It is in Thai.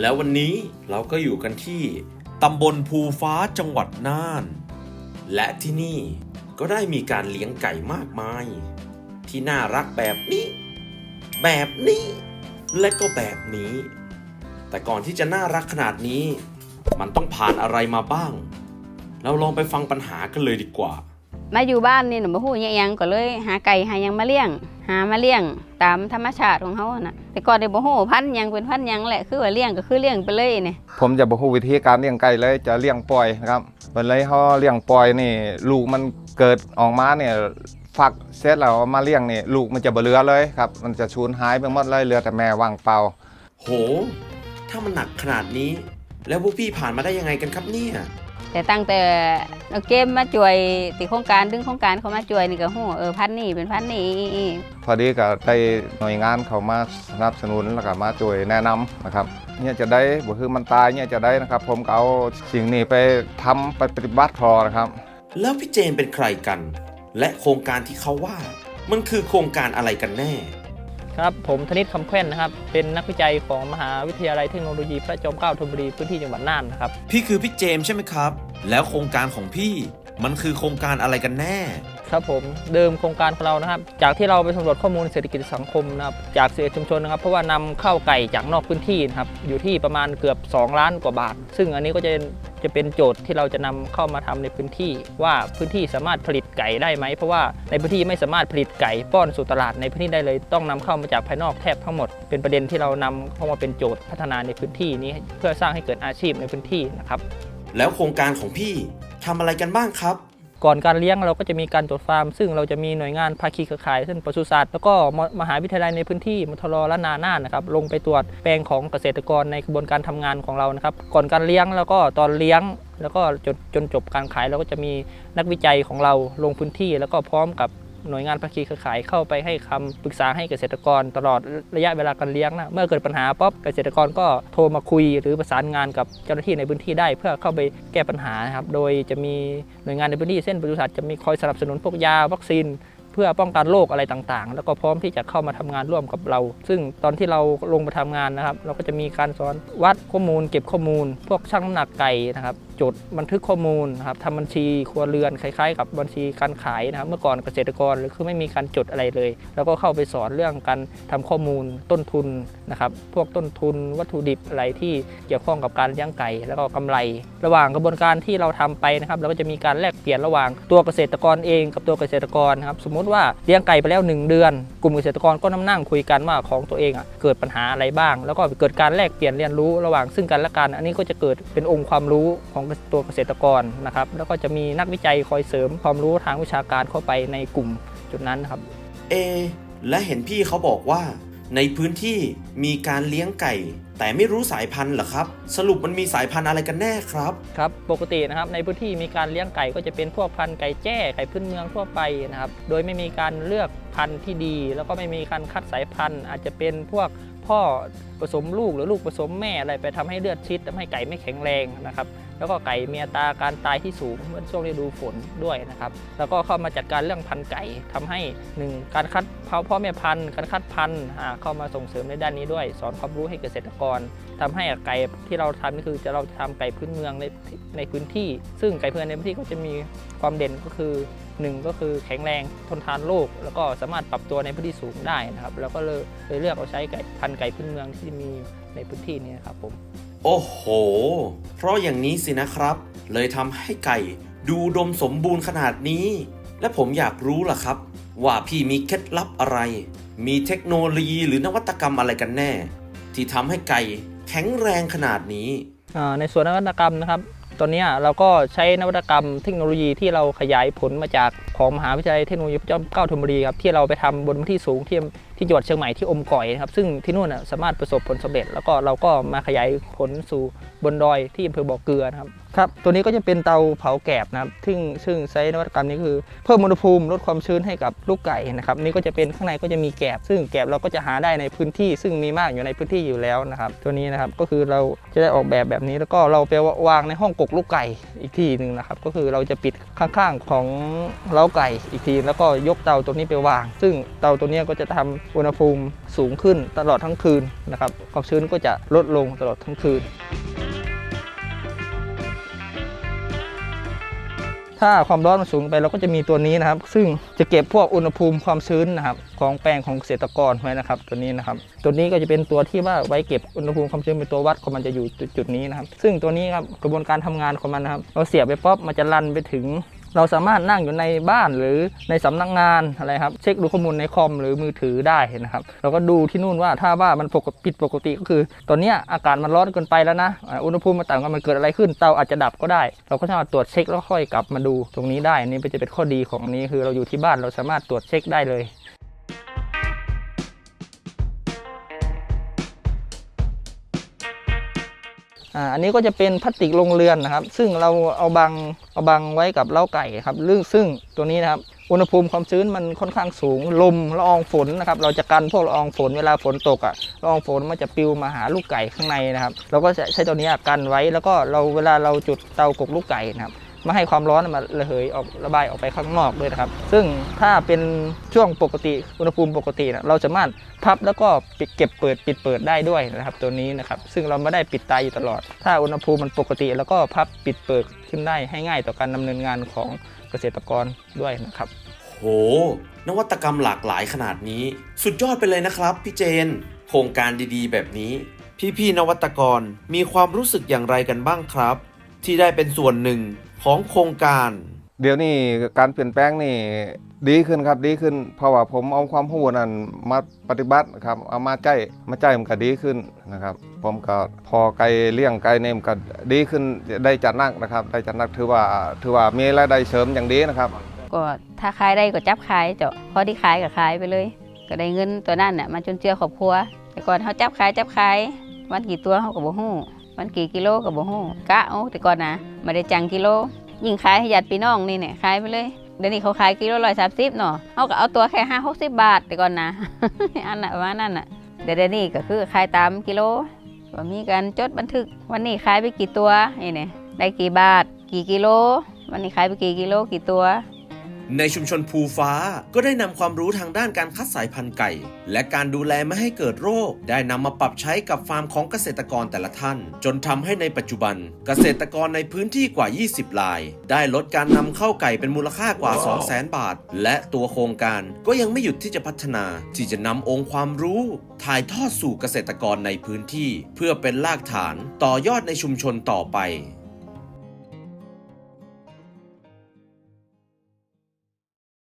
แล้ววันนี้เราก็อยู่กันที่ตำบลภูฟ้าจังหวัดน่าน และที่นี่ก็ได้มีการเลี้ยงไก่มากมาย ที่น่ารักแบบนี้ แบบนี้ และก็แบบนี้ แต่ก่อนที่จะน่ารักขนาดนี้ มันต้องผ่านอะไรมาบ้าง เราลองไปฟังปัญหากันเลยดีกว่า มาอยู่บ้านนี่หนูบ่ฮู้อิหยังก็เลย หาไก่หายังมาเลี้ยง หามาเลี้ยงตามธรรมชาติของเขาน่ะ แต่ก่อนนี่บ่ฮู้พันธุ์หยังเป็นพันธุ์หยังแหละคือว่าเลี้ยงก็คือเลี้ยงไปเลยนี่ผมจะบอกวิธีการเลี้ยงไก่เลยจะเลี้ยงปล่อยนะครับเวลาเขาเลี้ยงปล่อยนี่ ลูกมันเกิดออกมาเนี่ยฟักเสร็จแล้วเอามาเลี้ยงนี่ลูกมันจะบ่เหลือเลยครับ มันจะชูนหายไปหมดเลยเหลือแต่แม่ว่างเปล่า โห ถ้ามันหนักขนาดนี้ แล้วพวกพี่ผ่านมาได้ยังไงกันครับเนี่ย แต่ตั้งแต่เอาเกมมาช่วยติโครงการดึงโครงการเขามาช่วยนี่ก็ฮู้เออพันนี่เป็นพันนี่พอดีก็ได้หน่วยงานเขามาสนับสนุนแล้วก็มาช่วยแนะนำนะครับเนี่ยจะได้บ่คือมันตายเนี่ยจะได้นะครับ ผมก็เอาสิ่งนี้ไปทำไปปฏิบัติพอนะครับ แล้วพี่เจมเป็นใครกัน และโครงการที่เขาว่า มันคือโครงการอะไรกันแน่ ครับผมธนิตคำแคว้นนะครับ เป็นนักวิจัยของมหาวิทยาลัยเทคโนโลยีพระจอมเกล้าธนบุรีพื้นที่จังหวัดน่านนะครับ พี่คือพี่เจมส์ใช่ไหมครับ แล้วโครงการของพี่มันคือโครงการอะไรกันแน่ ครับผมเดิมโครงการของเรานะครับ จากที่เราไปสำรวจข้อมูลเศรษฐกิจสังคมนะครับจากเศรษฐชุมชนนะครับ เพราะว่านำเข้าไก่จากนอกพื้นที่นะครับอยู่ที่ประมาณเกือบ 2 ล้านกว่าบาท ซึ่งอันนี้ก็จะจะเป็นโจทย์ที่เราจะนำเข้ามาทำในพื้นที่ ว่าพื้นที่สามารถผลิตไก่ได้ไหม เพราะว่าในพื้นที่ไม่สามารถผลิตไก่ป้อนสู่ตลาดในพื้นที่ได้เลย ต้องนำเข้ามาจากภายนอกแทบทั้งหมด เป็นประเด็นที่เรานำเข้ามาเป็นโจทย์พัฒนาในพื้นที่นี้ เพื่อสร้างให้เกิดอาชีพในพื้นที่นะครับแล้วโครงการของพี่ทำอะไรกันบ้างครับ ก่อนการเลี้ยงเราก็จะมีการตรวจฟาร์ม ซึ่งเราจะมีหน่วยงานภาคีเครือข่ายเช่นปศุสัตว์แล้วก็มหาวิทยาลัยในพื้นที่มทรและนาน่านนะครับลงไปตรวจแปลงของเกษตรกรในกระบวนการทำงานของเรานะครับก่อนการเลี้ยงแล้วก็ตอนเลี้ยงแล้วก็จนจนจบการขายเราก็จะมีนักวิจัยของเราลงพื้นที่ แล้วก็พร้อมกับ หน่วยงานภาคีเครือข่ายเข้าไปให้คำปรึกษาให้เกษตรกรตลอดระยะเวลาการเลี้ยงนะเมื่อเกิดปัญหาป๊อบเกษตรกรก็โทรมาคุย หรือประสานงานกับเจ้าหน้าที่ในพื้นที่ได้ เพื่อเข้าไปแก้ปัญหานะครับโดยจะมีหน่วยงานในพื้นที่เช่นปศุสัตว์จะมีคอยสนับสนุนพวกยาวัคซีนเพื่อป้องกันโรคอะไรต่างๆ แล้วก็พร้อมที่จะเข้ามาทำงานร่วมกับเรา ซึ่งตอนที่เราลงมาทำงานนะครับ เราก็จะมีการสอนวัดข้อมูล เก็บข้อมูล พวกชั่งน้ำหนักไก่นะครับจดบันทึกข้อมูลนะครับทำบัญชีครัวเรือนคล้ายๆ กับบัญชีการขายนะครับเมื่อก่อนเกษตรกรหรือคือไม่มีการจดอะไรเลย แล้วก็เข้าไปสอนเรื่องการทำข้อมูลต้นทุนนะครับพวกต้นทุนวัตถุดิบอะไรที่เกี่ยวข้องกับการเลี้ยงไก่แล้วก็กำไร ระหว่างกระบวนการที่เราทำไปนะครับเราก็จะมีการแลกเปลี่ยนระหว่างตัวเกษตรกรเองกับตัวเกษตรกรนะครับสมมุติว่าเลี้ยงไก่ไปแล้ว 1 เดือน กลุ่มเกษตรกรก็นั่งนั่งคุยกันว่าของตัวเองอะเกิดปัญหาอะไรบ้าง แล้วก็เกิดการแลกเปลี่ยนเรียนรู้ระหว่างซึ่งกันและกัน อันนี้ก็จะเกิดเป็นองค์ความรู้ของตัวเกษตรกรนะครับ แล้วก็จะมีนักวิจัยคอยเสริมความรู้ทางวิชาการเข้าไปในกลุ่มจุดนั้นนะครับ เอ และเห็นพี่เขาบอกว่า ในพื้นที่มีการเลี้ยงไก่ แต่ไม่รู้สายพันธุ์เหรอครับ สรุปมันมีสายพันธุ์อะไรกันแน่ครับ ครับ ปกตินะครับในพื้นที่มีการเลี้ยงไก่ก็จะเป็นพวกพันธุ์ไก่แจ้ไก่พื้นเมืองทั่วไปนะครับ โดยไม่มีการเลือกพันธุ์ที่ดี แล้วก็ไม่มีการคัดสายพันธุ์ อาจจะเป็นพวกพ่อผสมลูกหรือลูกผสมแม่อะไรไปทำให้เลือดชิดทำให้ไก่ไม่แข็งแรงนะครับ แล้วก็ไก่มีอัตราการตายที่สูงเมื่อช่วงฤดูฝนด้วยนะครับ แล้วก็เข้ามาจัดการเรื่องพันธุ์ไก่ทำให้หนึ่งการคัดพ่อพ่อแม่พันธุ์การคัดพันธุ์เข้ามาส่งเสริมในด้านนี้ด้วย สอนความรู้ให้เกษตรกรทำให้ไก่ที่เราทำนี่คือจะเราจะทำไก่พื้นเมืองในในพื้นที่ ซึ่งไก่พื้นในพื้นที่ก็จะมีความเด่นก็คือหนึ่งก็คือแข็งแรงทนทานโรคแล้วก็สามารถปรับตัวในพื้นที่สูงได้นะครับ แล้วก็เลยเลยเลือกเอาใช้ไก่พันธุ์ไก่พื้นเมืองที่มีในพื้นที่นี้ครับผม โอ้โห เพราะอย่างนี้สินะครับ เลยทำให้ไก่ดูดมสมบูรณ์ขนาดนี้ และผมอยากรู้ล่ะครับ ว่าพี่มีเคล็ดลับอะไร มีเทคโนโลยีหรือนวัตกรรมอะไรกันแน่ ที่ทำให้ไก่แข็งแรงขนาดนี้ อ่าในส่วนนวัตกรรมนะครับ ตอนนี้เราก็ใช้นวัตกรรมเทคโนโลยีที่เราขยายผลมาจากของมหาวิทยาลัยเทคโนโลยีพระจอมเกล้าธนบุรีครับที่เราไปทำบนพื้นที่สูงที่ที่จังหวัดเชียงใหม่ที่อมก่อยนะครับซึ่งที่นู่นสามารถประสบผลสำเร็จ แล้วก็เราก็มาขยายผลสู่บนดอยที่อำเภอบ่อเกลือนะครับครับตัวนี้ก็จะเป็นเตาเผาแกบนะครับซึ่งซึ่งใช้นวัตกรรมนี้คือ เพิ่มอุณหภูมิลดความชื้นให้กับลูกไก่นะครับนี่ก็จะเป็นข้างในก็จะมีแกบ ซึ่งแกบเราก็จะหาได้ในพื้นที่ ซึ่งมีมากอยู่ในพื้นที่อยู่แล้วนะครับตัวนี้นะครับก็คือเราจะได้ออกแบบแบบนี้แล้วก็เราไปวางในห้องกกลูกไก่อีกที่หนึ่งนะครับก็คือเราจะปิดข้างๆของเราาไก่อีกที แล้วก็ยกเตาตัวนี้ไปวาง ซึ่งเตาตัวนี้ก็จะทำอุณหภูมิสูงขึ้นตลอดทั้งคืนนะครับความชื้นก็จะลดลงตลอดทั้งคืน ถ้าความร้อนมันสูงไปเราก็จะมีตัวนี้นะครับ ซึ่งจะเก็บพวกอุณหภูมิความชื้นนะครับของแปลงของเกษตรกรไว้นะครับ ตัวนี้นะครับ ตัวนี้ก็จะเป็นตัวที่ว่าไว้เก็บอุณหภูมิความชื้นเป็นตัววัดของมันจะอยู่จุดจุดนี้นะครับ ซึ่งตัวนี้ครับกระบวนการทำงานของมันนะครับเราเสียบไปป๊อปมันจะรันไปถึง เราสามารถนั่งอยู่ในบ้านหรือในสำนักงานอะไรครับเช็คดูข้อมูลในคอมหรือมือถือได้นะครับเราก็ดูที่นู่นว่าถ้าว่ามันปกติผิดปกติก็คือ ตอนเนี้ยอากาศมันร้อนเกินไปแล้วนะอุณหภูมิมันต่ำกันมันเกิดอะไรขึ้นเตาอาจจะดับก็ได้ เราก็สามารถตรวจเช็คแล้วค่อยกลับมาดูตรงนี้ได้นนี้จะเป็นข้อดีของนี้คือเราอยู่ที่บ้านเราสามารถตรวจเช็คได้เลยอันนี้ก็จะเป็นพลาสติกโรงเรือนนะครับ ซึ่งเราเอาบัง เอาบังไว้กับเล้าไก่ครับซึ่งซึ่งตัวนี้นะครับอุณหภูมิความชื้นมันค่อนข้างสูง ลมละอองฝนนะครับ เราจะกันพวกละอองฝนเวลาฝนตกอะละอองฝนมันจะปิวมาหาลูกไก่ข้างในนะครับ เราก็จะใช้ตัวนี้กันไว้แล้วก็เราเวลาเราจุดเตากกลูกไก่นะครับ ไม่ให้ความร้อนมันระเหยออกระบายออกไปข้างนอกด้วยนะครับ ซึ่งถ้าเป็นช่วงปกติอุณหภูมิปกตินะเราสามารถพับแล้วก็ปิดเก็บเปิดปิดเปิดได้ด้วยนะครับตัวนี้นะครับ ซึ่งเราไม่ได้ปิดตายอยู่ตลอด ถ้าอุณหภูมิมันปกติ แล้วก็พับปิดเปิดขึ้นได้ให้ง่ายต่อการดำเนินงานของเกษตรกรด้วยนะครับโห นวัตกรรมหลากหลายขนาดนี้ สุดยอดไปเลยนะครับพี่เจน โครงการดีๆ แบบนี้ พี่ๆนวัตกรมีความรู้สึกอย่างไรกันบ้างครับ ที่ได้เป็นส่วนหนึ่ง ของโครงการ เดี๋ยวนี้การเปลี่ยนแปลงนี่ดีขึ้นครับดีขึ้น เพราะว่าผมเอาความรู้นั้นมาปฏิบัติครับเอามาใจมาใจมันก็ดีขึ้นนะครับ ผมก็พอไก่เลี้ยงไก่เนี่ยมันก็ดีขึ้นได้จัดนักนะครับ ได้จัดนักถือว่าถือว่ามีรายได้เสริมอย่างดีนะครับ ก็ถ้าขายได้ก็จับขายเจ้าพอที่ขายก็ขายไปเลย ก็ได้เงินตัวนั้นน่ะมาจนเจือครอบครัว แต่ก่อนเขาจับขายจับขายวันกี่ตัวเขาก็บ่ฮู้ วันกี่กิโลก็บ่ฮู้กะเอาแต่ก่อนนะไม่ได้จังกิโล ยิ่งขายให้ญาติพี่น้องนี่เนี่ยขายไปเลยเดี๋ยวนี้เขาขายกิโลร้อยสามสิบเนาะเขาก็เอาตัวแค่ห้าหกสิบบาทแต่ก่อนนะอันน่ะประมานั้นน่ะเดี๋ยวนี้ก็คือขายตามกิโลว่ามีการจดบันทึกวันนี้ขายไปกี่ตัวนี่เนี่ยได้กี่บาท กี่กิโล วันนี้ขายไปกี่กิโลกี่ตัว ในชุมชนภูฟ้าก็ได้นำความรู้ทางด้านการคัดสายพันธุ์ไก่ และการดูแลไม่ให้เกิดโรค ได้นำมาปรับใช้กับฟาร์มของเกษตรกรแต่ละท่าน จนทำให้ในปัจจุบัน เกษตรกรในพื้นที่กว่า 20 ราย ได้ลดการนำเข้าไก่เป็นมูลค่ากว่า 200,000 บาท และตัวโครงการก็ยังไม่หยุดที่จะพัฒนา ที่จะนำองค์ความรู้ ถ่ายทอดสู่เกษตรกรในพื้นที่ เพื่อเป็นรากฐานต่อยอดในชุมชนต่อไป